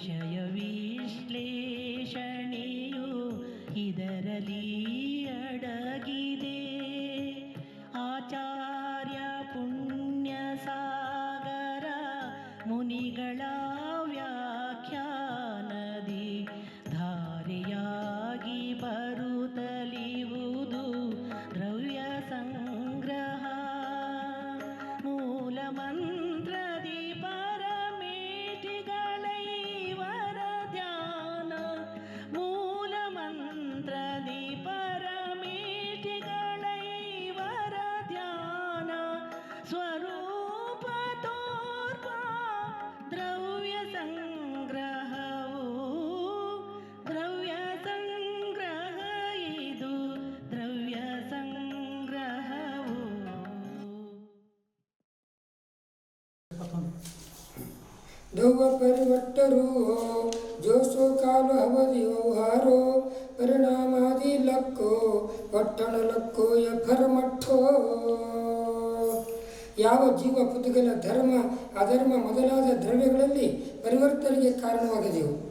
Station. ದೌವ ಪರಿವಟ್ಟರು ಜೋಸು ಕಾಲು ಅವಧಿ ವ್ಯವಹಾರೋ, ಪರಿಣಾಮಾದಿ ಲಕ್ಕೋ, ಪಟ್ಟಣ ಲಕ್ಕೋ ಎಫರ ಮಠೋ. ಯಾವ ಜೀವ ಪುತುಗಲ ಧರ್ಮ, ಅಧರ್ಮ ಮೊದಲಾದ ದ್ರವ್ಯಗಳಲ್ಲಿ ಪರಿವರ್ತನೆಗೆ ಕಾರಣವಾಗಿದೆವು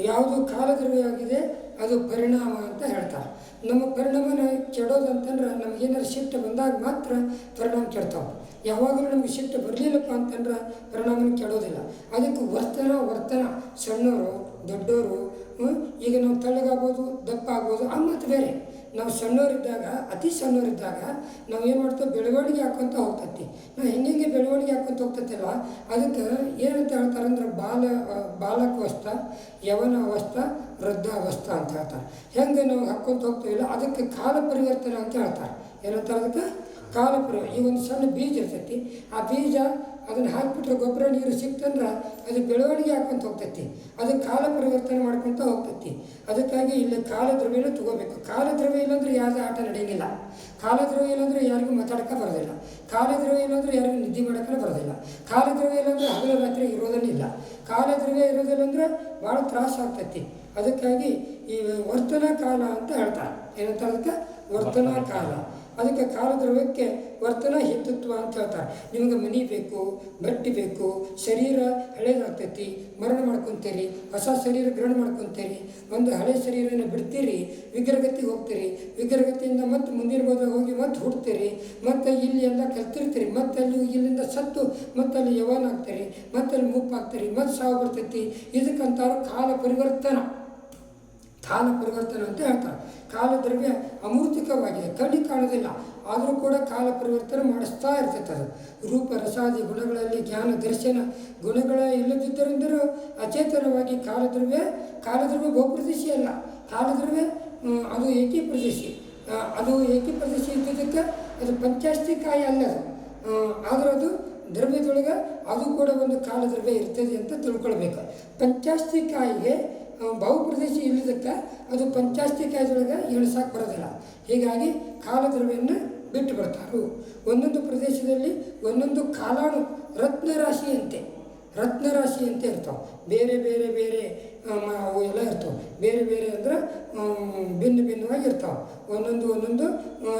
ಯಾವುದು ಕಾಲದ್ರವ್ಯವಾಗಿದೆ ಅದು ಪರಿಣಾಮ ಅಂತ ಹೇಳ್ತಾರೆ. ನಮ್ಮ ಪರಿಣಾಮನ ಕೆಡೋದಂತಂದ್ರೆ ನಮಗೇನಾರು ಶಿಫ್ಟ್ ಬಂದಾಗ ಮಾತ್ರ ಪರಿಣಾಮ ಕೆಡ್ತಾವೆ. ಯಾವಾಗಲೂ ನಮಗೆ ಶಿಫ್ಟ್ ಬರಲಿಲ್ಲಪ್ಪ ಅಂತಂದ್ರೆ ಪರಿಣಾಮನ ಕೆಡೋದಿಲ್ಲ. ಅದಕ್ಕೆ ವರ್ತನ ವರ್ತನ. ಸಣ್ಣವರು ದೊಡ್ಡವರು ಈಗ ನಾವು ತಳ್ಳಗಾಗ್ಬೋದು, ದಪ್ಪ ಆಗ್ಬೋದು, ಆ ಬೇರೆ. ನಾವು ಸಣ್ಣವರಿದ್ದಾಗ, ಅತಿ ಸಣ್ಣವರಿದ್ದಾಗ ನಾವು ಏನು ಮಾಡ್ತೇವೆ? ಬೆಳವಣಿಗೆ ಹಾಕೊಂತ ಹೋಗ್ತತಿ. ನಾವು ಹೆಂಗೆ ಬೆಳವಣಿಗೆ ಹಾಕೊಂತ ಹೋಗ್ತೈತಿಲ್ಲ ಅದಕ್ಕೆ ಏನಂತ ಹೇಳ್ತಾರೆ ಅಂದ್ರೆ ಬಾಲ ಬಾಲಕವಸ್ಥ ಯವನ ಅವಸ್ಥ ವೃದ್ಧಾವಸ್ಥ ಅಂತ ಹೇಳ್ತಾರೆ. ಹೆಂಗೆ ನಾವು ಹಾಕ್ಕೊಂತ ಹೋಗ್ತೀವಿಲ್ಲ ಅದಕ್ಕೆ ಕಾಲ ಪರಿವರ್ತನೆ ಅಂತ ಹೇಳ್ತಾರೆ. ಏನಂತಾರೆ ಅದಕ್ಕೆ? ಕಾಲ ಪರಿವ ಈ ಒಂದು ಸಣ್ಣ ಬೀಜ ಇರ್ತೈತಿ. ಆ ಬೀಜ ಅದನ್ನು ಹಾಕಿಬಿಟ್ರೆ ಗೊಬ್ಬರ ನೀರು ಸಿಕ್ತಂದ್ರೆ ಅದು ಬೆಳವಣಿಗೆ ಹಾಕ್ಕೊಂತ ಹೋಗ್ತೈತಿ. ಅದು ಕಾಲ ಪರಿವರ್ತನೆ ಮಾಡ್ಕೊತ ಹೋಗ್ತೈತಿ. ಅದಕ್ಕಾಗಿ ಇಲ್ಲಿ ಕಾಲದ್ರವ್ಯನ ತಗೋಬೇಕು. ಕಾಲದ್ರವ್ಯ ಇಲ್ಲಾಂದ್ರೆ ಯಾವುದೇ ಆಟ ನಡೆಯಂಗಿಲ್ಲ. ಕಾಲದ್ರವ್ಯ ಇಲ್ಲಾಂದ್ರೆ ಯಾರಿಗೂ ಮಾತಾಡಕ್ಕೆ ಬರೋದಿಲ್ಲ. ಕಾಲದ್ರವ್ಯ ಇಲ್ಲಾಂದ್ರೆ ಯಾರಿಗೂ ನಿದ್ದೆ ಮಾಡೋಕ್ಕೆ ಬರೋದಿಲ್ಲ. ಕಾಲದ್ರವ್ಯ ಇಲ್ಲಾಂದ್ರೆ ಹಗಲ ರಾತ್ರಿ ಇರೋದನ್ನಿಲ್ಲ ಕಾಲದ್ರವ್ಯ ಇರೋದಿಲ್ಲ ಅಂದ್ರೆ ಭಾಳ ತ್ರಾಸ ಆಗ್ತೈತಿ. ಅದಕ್ಕಾಗಿ ಈ ವರ್ತನ ಕಾಲ ಅಂತ ಹೇಳ್ತಾರೆ. ಏನಂತ ಅದಕ್ಕೆ? ವರ್ತನ ಕಾಲ. ಅದಕ್ಕೆ ಕಾಲದ್ರವ್ಯಕ್ಕೆ ವರ್ತನ ಹಿಂದುತ್ವ ಅಂತ ಹೇಳ್ತಾರೆ. ನಿಮಗೆ ಮನಿ ಬೇಕು, ಬಟ್ಟೆ ಬೇಕು, ಶರೀರ ಹಳೇದಾಗ್ತೈತಿ, ಮರಣ ಮಾಡ್ಕೊತೀರಿ, ಹೊಸ ಶರೀರ ಗ್ರಹಣ ಮಾಡ್ಕೊತೀರಿ, ಒಂದು ಹಳೆ ಶರೀರನ ಬಿಡ್ತೀರಿ ವಿಗ್ರಹಗತಿಗೆ ಹೋಗ್ತೀರಿ, ವಿಗ್ರಹಗತಿಯಿಂದ ಮತ್ತೆ ಮುಂದಿನ ಬೋಧ ಹೋಗಿ ಮತ್ತೆ ಹುಡ್ತೀರಿ ಮತ್ತೆ ಇಲ್ಲಿ ಎಲ್ಲ ಕಲ್ತಿರ್ತೀರಿ, ಮತ್ತೆ ಅಲ್ಲಿ ಇಲ್ಲಿಂದ ಸತ್ತು, ಮತ್ತೆ ಅಲ್ಲಿ ಯವನ ಆಗ್ತೀರಿ, ಮತ್ತೆ ಅಲ್ಲಿ ಮುಪ್ಪಾಗ್ತೀರಿ, ಮತ್ತೆ ಸಾವು ಬರ್ತೈತಿ, ಇದಕ್ಕಂತಾರು ಕಾಲ ಪರಿವರ್ತನ ಕಾಲ ಪರಿವರ್ತನೆ ಅಂತ ಹೇಳ್ತಾರೆ. ಕಾಲದ್ರವ್ಯ ಅಮೂರ್ತಿಕವಾಗಿದೆ. ಕಣ್ಣಿಗೆ ಕಾಣೋದಿಲ್ಲ ಆದರೂ ಕೂಡ ಕಾಲ ಪರಿವರ್ತನೆ ಮಾಡಿಸ್ತಾ ಇರ್ತೈತೆ ಅದು. ರೂಪ, ರಸಾದಿ, ಗುಣಗಳಲ್ಲಿ ಜ್ಞಾನ, ದರ್ಶನ ಗುಣಗಳ ಇಲ್ಲದಿದ್ದರಿಂದರೂ ಅಚೇತನವಾಗಿ ಕಾಲದ್ರವ್ಯ ಕಾಲದ್ರವ್ಯ ಬಹುಪ್ರದೇಶಿ ಅಲ್ಲ. ಕಾಲದ್ರವ್ಯ ಅದು ಏಕೀಪ್ರದೇಶಿ ಅದು ಏಕೀಪ್ರದೇಶಿ ಇದ್ದಿದ್ದಕ್ಕೆ ಅದು ಪಂಚಾಸ್ತಿಕಾಯಿ ಅಲ್ಲ ಅದು. ಆದ್ರೆ ಅದು ದ್ರವ್ಯದೊಳಗೆ ಅದು ಕೂಡ ಒಂದು ಕಾಲದ್ರವ್ಯ ಇರ್ತದೆ ಅಂತ ತಿಳ್ಕೊಳ್ಬೇಕು. ಪಂಚಾಸ್ತಿಕಾಯಿಗೆ ಬಹುಪ್ರದೇಶ ಇಲ್ಲದಕ್ಕೆ ಅದು ಪಂಚಾಸ್ತಿ ಕಾಯ್ದೊಳಗೆ ಇಳಿಸಕ್ಕೆ ಬರೋದಿಲ್ಲ. ಹೀಗಾಗಿ ಕಾಲದ್ರವ್ಯವನ್ನು ಬಿಟ್ಟು ಬರ್ತಾರೆ. ಒಂದೊಂದು ಪ್ರದೇಶದಲ್ಲಿ ಒಂದೊಂದು ಕಾಲಾಣು ರತ್ನರಾಶಿಯಂತೆ. ರತ್ನರಾಶಿಯಂತೆ ಇರ್ತಾವೆ. ಬೇರೆ ಬೇರೆ ಬೇರೆ ಅವು ಎಲ್ಲ ಇರ್ತಾವೆ. ಬೇರೆ ಬೇರೆ ಅಂದ್ರೆ ಭಿನ್ನ, ಭಿನ್ನವಾಗಿ ಇರ್ತಾವೆ. ಒಂದೊಂದು ಒಂದೊಂದು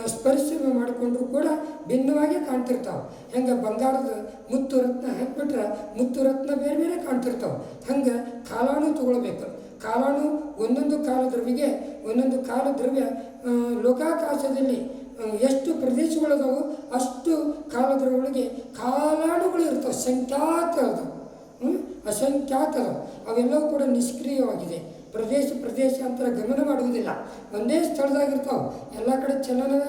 ಸ್ಪರ್ಶ ಮಾಡಿಕೊಂಡ್ರು ಕೂಡ ಭಿನ್ನವಾಗಿ ಕಾಣ್ತಿರ್ತಾವೆ. ಹೆಂಗೆ ಬಂಗಾರದ ಮುತ್ತು ರತ್ನ ಹಾಕ್ಬಿಟ್ರೆ ಮುತ್ತು ರತ್ನ ಬೇರೆ ಬೇರೆ ಕಾಣ್ತಿರ್ತಾವೆ. ಹಂಗೆ ಕಾಲಾಣು ತಗೊಳ್ಬೇಕು. ಕಾಲಾಣು ಒಂದೊಂದು ಕಾಲದ್ರವಿಗೆ ಒಂದೊಂದು ಕಾಲ ದ್ರವ್ಯ ಲೋಕಾಕಾಶದಲ್ಲಿ ಎಷ್ಟು ಪ್ರದೇಶಗಳಿದಾವೋ ಅಷ್ಟು ಕಾಲದ್ರೊಳಗೆ ಕಾಲಾಡುಗಳು ಇರ್ತವೆ. ಸಂಖ್ಯಾತ ಅದು ಹ್ಮ್? ಅಸಂಖ್ಯಾತ ಅದಾವು. ಅವೆಲ್ಲವೂ ಕೂಡ ನಿಷ್ಕ್ರಿಯವಾಗಿದೆ. ಪ್ರದೇಶ ಪ್ರದೇಶ ಅಂತರ ಗಮನ ಮಾಡುವುದಿಲ್ಲ. ಒಂದೇ ಸ್ಥಳದಾಗಿರ್ತಾವೆ. ಎಲ್ಲ ಕಡೆ ಚಲನ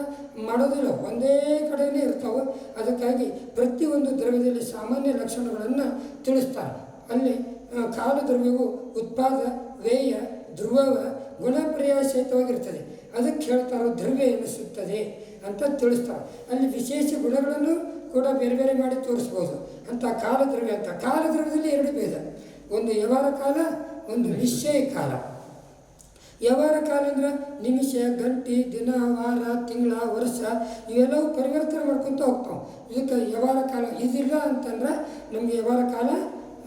ಮಾಡೋದಿಲ್ಲ ಒಂದೇ ಕಡೆಯೇ ಇರ್ತಾವೆ. ಅದಕ್ಕಾಗಿ ಪ್ರತಿಯೊಂದು ದ್ರವ್ಯದಲ್ಲಿ ಸಾಮಾನ್ಯ ಲಕ್ಷಣಗಳನ್ನು ತಿಳಿಸ್ತಾರೆ. ಅಲ್ಲಿ ಕಾಲು ದ್ರವ್ಯವು ಉತ್ಪಾದ, ವ್ಯಯ ಧ್ರುವವ ಗುಣ ಸಹಿತವಾಗಿರ್ತದೆ ಅದಕ್ಕೆ ಹೇಳ್ತಾರೋ ದ್ರವ್ಯ ಎನಿಸುತ್ತದೆ ಅಂತ ತಿಳಿಸ್ತಾರೆ. ಅಲ್ಲಿ ವಿಶೇಷ ಗುಣಗಳನ್ನು ಕೂಡ ಬೇರೆ ಬೇರೆ ಮಾಡಿ ತೋರಿಸ್ಬೋದು. ಅಂತ ಕಾಲದ್ರವ್ಯ ಅಂತ. ಕಾಲದ್ರವ್ಯದಲ್ಲಿ ಎರಡು ಭೇದ. ಒಂದು ಯವಾರ ಕಾಲ, ಒಂದು ನಿಶ್ಚಯ ಕಾಲ. ವ್ಯವಹಾರ ಕಾಲ ಅಂದ್ರೆ ನಿಮಿಷ, ಗಂಟೆ, ದಿನ, ವಾರ, ತಿಂಗಳ, ವರ್ಷ, ಇವೆಲ್ಲವೂ ಪರಿವರ್ತನೆ ಮಾಡ್ಕೊತ ಹೋಗ್ತಾವೆ. ಇದಕ್ಕೆ ವ್ಯವಹಾರ ಕಾಲ ಇದಿಲ್ಲ ಅಂತಂದ್ರೆ ನಮಗೆ ವ್ಯವಹಾರ ಕಾಲ,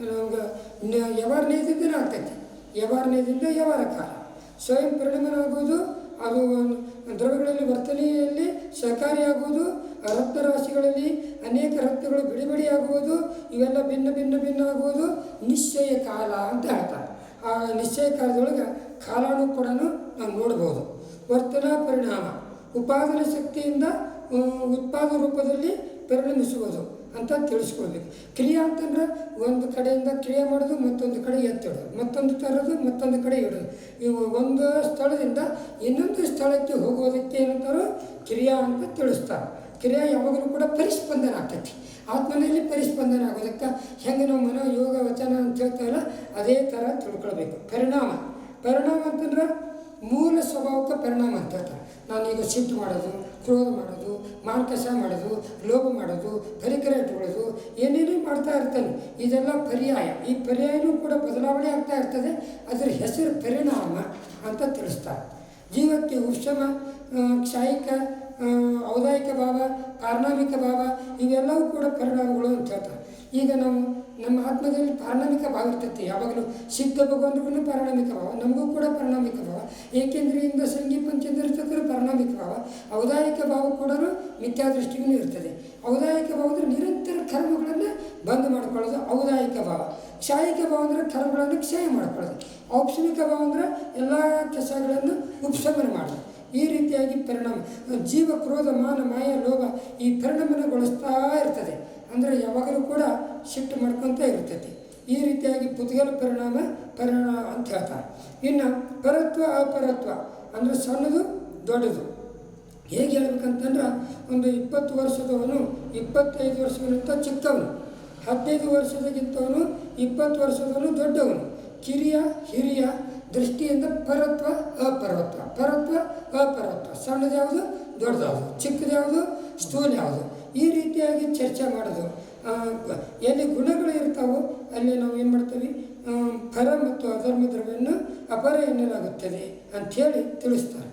ನಮ್ಗೆ ವ್ಯವಹಾರನೇದಿಂದ ಆಗ್ತೈತಿ. ವ್ಯವಹಾರನೇದಿಂದ ವ್ಯವಹಾರ ಕಾಲ. ಸ್ವಯಂ ಪರಿಣಾಮ ಆಗೋದು ಅದು ದ್ರವ್ಯಗಳಲ್ಲಿ ವರ್ತನೆಯಲ್ಲಿ ಸಹಕಾರಿಯಾಗುವುದು ರತ್ನರಾಶಿಗಳಲ್ಲಿ ಅನೇಕ ರಕ್ತಗಳು ಬಿಡಿ ಆಗುವುದು ಇವೆಲ್ಲ ಭಿನ್ನ ಭಿನ್ನ ಭಿನ್ನ ಆಗುವುದು ನಿಶ್ಚಯ ಕಾಲ ಅಂತ ಹೇಳ್ತಾರೆ. ಆ ನಿಶ್ಚಯ ಕಾಲದೊಳಗೆ ಕಾಲಾನು ಕೂಡ ನಾವು ನೋಡ್ಬೋದು. ವರ್ತನಾ ಪರಿಣಾಮ. ಉಪಾದನ ಶಕ್ತಿಯಿಂದ ಆ, ಉತ್ಪಾದ ರೂಪದಲ್ಲಿ ಪರಿಣಮಿಸುವುದು ಅಂತ ತಿಳಿಸ್ಕೊಳ್ಬೇಕು ಕ್ರಿಯೆ ಅಂತಂದ್ರೆ ಒಂದು ಕಡೆಯಿಂದ ಕ್ರಿಯೆ ಮಾಡೋದು ಮತ್ತೊಂದು ಕಡೆ ಎತ್ತಿಡೋದು. ಮತ್ತೊಂದು ತರೋದು ಮತ್ತೊಂದು ಕಡೆ ಇಡೋದು. ಇವು ಒಂದು ಸ್ಥಳದಿಂದ ಇನ್ನೊಂದು ಸ್ಥಳಕ್ಕೆ ಹೋಗೋದಕ್ಕೆ ಏನಂತಾರೋ ಕ್ರಿಯಾ ಅಂತ ತಿಳಿಸ್ತಾರೆ. ಕ್ರಿಯೆ ಯಾವಾಗಲೂ ಕೂಡ ಪರಿಸ್ಪಂದನ ಆಗ್ತೈತಿ. ಆತ್ಮನಲ್ಲಿ ಪರಿಸ್ಪಂದನ ಆಗೋದಕ್ಕೆ ಹೆಂಗೆ ನಾವು ಮನೋ ಯೋಗ ವಚನ ಅಂತ ಹೇಳ್ತಾರಲ್ಲ, ಅದೇ ಥರ ತಿಳ್ಕೊಳ್ಬೇಕು. ಪರಿಣಾಮ. ಪರಿಣಾಮ ಅಂತಂದ್ರೆ ಮೂಲ ಸ್ವಭಾವಕ್ಕೆ ಪರಿಣಾಮ ಅಂತ ಹೇಳ್ತಾರೆ. ನಾನೀಗ ಸಿಟ್ಟು ಮಾಡೋದು, ಕ್ರೋಧ ಮಾಡೋದು, ಮಾರ್ಕಸ ಮಾಡೋದು, ಲೋಭ ಮಾಡೋದು, ಪರಿಕರ ಇಟ್ಕೊಳ್ಳೋದು, ಏನೇನೋ ಮಾಡ್ತಾ ಇರ್ತಾನೆ. ಇದೆಲ್ಲ ಪರ್ಯಾಯ. ಈ ಪರ್ಯಾಯನೂ ಕೂಡ ಬದಲಾವಣೆ ಆಗ್ತಾ ಇರ್ತದೆ. ಅದರ ಹೆಸರು ಪರಿಣಾಮ ಅಂತ ತಿಳಿಸ್ತಾರೆ. ಜೀವಕ್ಕೆ ಉಷಮ ಕ್ಷಾಯಿಕ ಔದಾಯಿಕ ಭಾವ ಪಾರ್ನಾಮಿಕ ಭಾವ, ಇವೆಲ್ಲವೂ ಕೂಡ ಪರಿಣಾಮಗಳು ಅಂತ ಹೇಳ್ತಾರೆ ಈಗ ನಾವು ನಮ್ಮ ಆತ್ಮದಲ್ಲಿ ಪಾರಣಾಮಿಕ ಭಾವ ಇರ್ತೈತಿ. ಯಾವಾಗಲೂ ಸಿದ್ಧ ಭಗವಂತರಿಗೂ ಪಾರಣಾಮಿಕ ಭಾವ, ನಮಗೂ ಕೂಡ ಪರಿಣಾಮಿಕ ಭಾವ. ಏಕೆಂದ್ರಿಯಿಂದ ಸಂಗೀತ ಪಂಚೇಂದ್ರಿಯಕ್ಕೂ ಪಾರಣಾಮಿಕ ಭಾವ. ಔದಾಯಿಕ ಭಾವ ಕೂಡ ಮಿಥ್ಯಾದೃಷ್ಟಿಗೂ ಇರ್ತದೆ. ಔದಾಯಿಕ ಭಾವ ಅಂದರೆ ನಿರಂತರ ಕರ್ಮಗಳನ್ನು ಬಂದ್ ಮಾಡ್ಕೊಳ್ಳೋದು ಔದಾಯಿಕ ಭಾವ. ಕ್ಷಾಯಿಕ ಭಾವ ಅಂದರೆ ಕರ್ಮಗಳನ್ನು ಕ್ಷಯ ಮಾಡ್ಕೊಳ್ಳೋದು. ಔಪಚಾರಿಕ ಭಾವ ಅಂದರೆ ಎಲ್ಲ ಕೆಲಸಗಳನ್ನು ಉಪಶಮನ ಮಾಡೋದು. ಈ ರೀತಿಯಾಗಿ ಪರಿಣಾಮ. ಜೀವ, ಕ್ರೋಧ, ಮಾನ, ಮಾಯ, ಲೋಭ ಈ ಪರಿಣಾಮನಗೊಳಿಸ್ತಾ ಇರ್ತದೆ. ಅಂದರೆ ಯಾವಾಗಲೂ ಕೂಡ ಶಿಫ್ಟ್ ಮಾಡ್ಕೊತ ಇರ್ತೈತಿ ಈ ರೀತಿಯಾಗಿ ಪುದ್ಗಲ ಪರಿಣಾಮ ಪರಿಣಾಮ ಅಂತ ಹೇಳ್ತಾರೆ. ಇನ್ನು ಪರತ್ವ, ಅಪರತ್ವ ಅಂದರೆ ಸಣ್ಣದು, ದೊಡ್ಡದು. ಹೇಗೆ ಹೇಳ್ಬೇಕಂತಂದ್ರೆ ಒಂದು ಇಪ್ಪತ್ತು ವರ್ಷದವನು ಇಪ್ಪತ್ತೈದು ವರ್ಷಗಳಿಂದ ಚಿಕ್ಕವನು. ಹದಿನೈದು ವರ್ಷದಗಿಂತವನು ಇಪ್ಪತ್ತು ವರ್ಷದವನು ದೊಡ್ಡವನು. ಕಿರಿಯ, ಹಿರಿಯ ದೃಷ್ಟಿಯಿಂದ ಪರತ್ವ, ಅಪರತ್ವ. ಪರತ್ವ, ಅಪರತ್ವ. ಸಣ್ಣದು ಯಾವುದು? ದೊಡ್ಡದಾವುದು ಚಿಕ್ಕದು ಯಾವುದು? ಸ್ಥೂಲ ಯಾವುದು? ಈ ರೀತಿಯಾಗಿ ಚರ್ಚೆ ಮಾಡೋದು. ಎಲ್ಲಿ ಗುಣಗಳು ಇರ್ತಾವೋ ಅಲ್ಲಿ ನಾವು ಏನು ಮಾಡ್ತೀವಿ? ಪರ ಮತ್ತು ಅಧರ್ಮ ದ್ರವ್ಯವನ್ನು ಅಪರ ಎನ್ನಲಾಗುತ್ತದೆ ಅಂಥೇಳಿ ತಿಳಿಸ್ತಾರೆ.